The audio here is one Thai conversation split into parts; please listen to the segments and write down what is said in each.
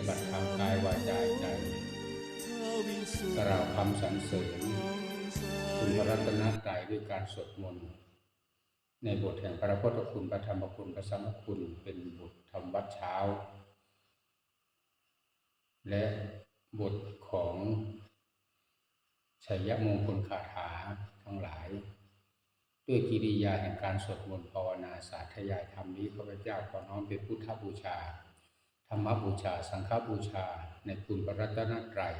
ฏิบัติทางกายวาจาใจกล่าวคำสรรเสริญของสาคุณพระรัตนตรัยด้วยการสวดมนต์ในบทแห่งพระพุทธคุณพระธรรมคุณพระสังฆคุณเป็นบทธรรมวัดเช้า และบทของชัยมงคลคาถาทั้งหลาย ด้วยกิริยาแห่งการสวดมนต์ภาวนาสาธยายธรรมนี้ข้าพเจ้าขอน้อมเป็นพุทธบูชา ธรรมบูชา สังฆบูชา ในคุณพระรัตนตรัย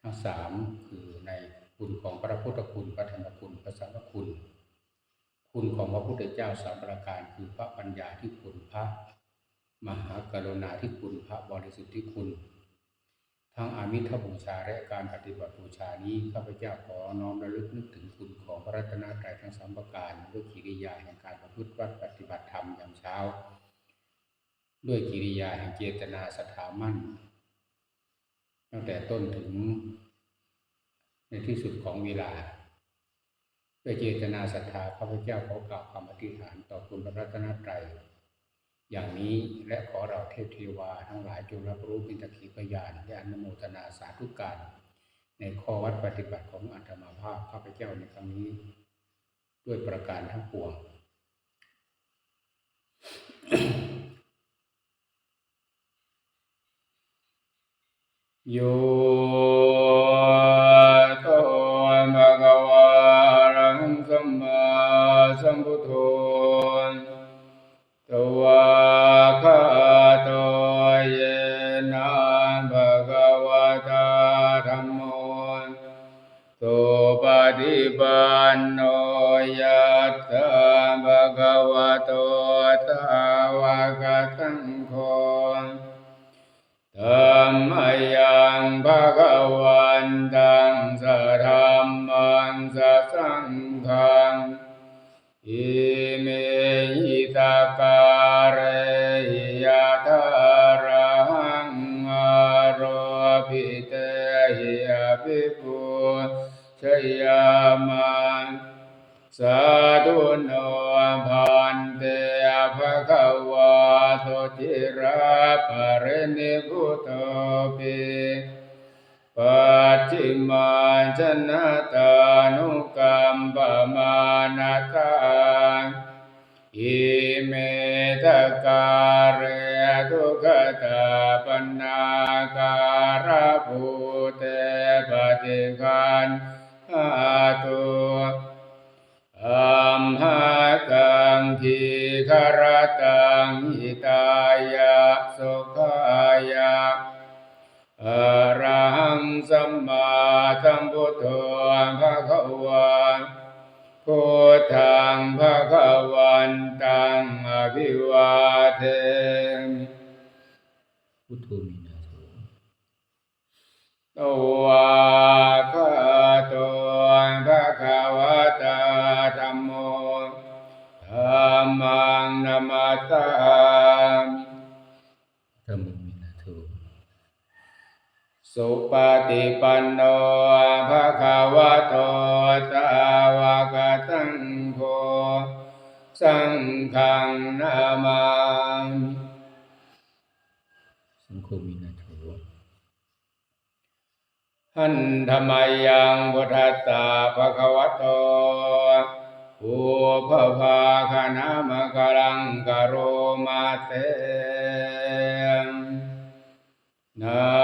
ทั้งสามคือในคุณของพระพุทธคุณพระธรรมคุณพระสังฆคุณ คุณของพระพุทธเจ้าสามประการคือพระปัญญาที่คุณพระมหากรุณาที่คุณพระบริสุทธิ์ที่คุณ ทั้งอามิธบูชาและการปฏิบัติบูชานี้ข้าพเจ้าขอน้อมระลึกนึกถึงคุณของพระรัตนตรัยทั้งสามประการด้วยกิริยาแห่งการประพฤติวัดปฏิบัติธรรมยามเช้า ด้วยกิริยาแห่งเจตนาสถามั่น ตั้งแต่ต้นถึง ในที่สุดของเวลา ด้วยเจตนาศรัทธาข้าพเจ้าขอกล่าวคำอธิษฐานต่อคุณพระรัตนตรัยอย่างนี้และขอเราเทพเทวาทั้งหลายจงรับรู้เป็นตะขีพยานและอนุโมทนาสาธุการ ในข้อวัดปฏิบัติของอัตมาภาพข้าพเจ้าในครั้งนี้ ด้วยประการทั้งปวง โยโตภะคะวะอะระหังสัมมาสัมพุทโธตวะคาโตเยนะภะคะวะตาธัมโมสุปฏิปันโนยัตถะภะคะวะโตสาวะกสังโฆธัมมย การะยะทารังอาโรปิเตหิอภิปุชยามันสาธุโนพันเตภะคะวะโตจิระปะเรนิพุตโตปิปัจจิมาชนะตานุกัมปมานาตังอิ เมตการะทุกขตาปนาการะภูเตปฏิคันหาตุอัมหากังทีคารตังหิตายะสุขายะอรหังสัมมาสัมพุทโธภะคะวะพุทธังภะคะ ภิวาเทมิพุทโธมีนาโถตวะคาโตภะคะวะตาธัมโมธัมมังนามาสามิธัมโมมินาโถสุปฏิปันโนภะคะวะโตสาวกสังโฆสั งฆังนามามิสังโฆมินาโถหันธรรมยังพุทธัสสะภะคะวะโตอุปภาคณามะกลังกะโรมาเตนะ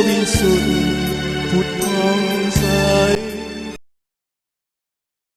ดพ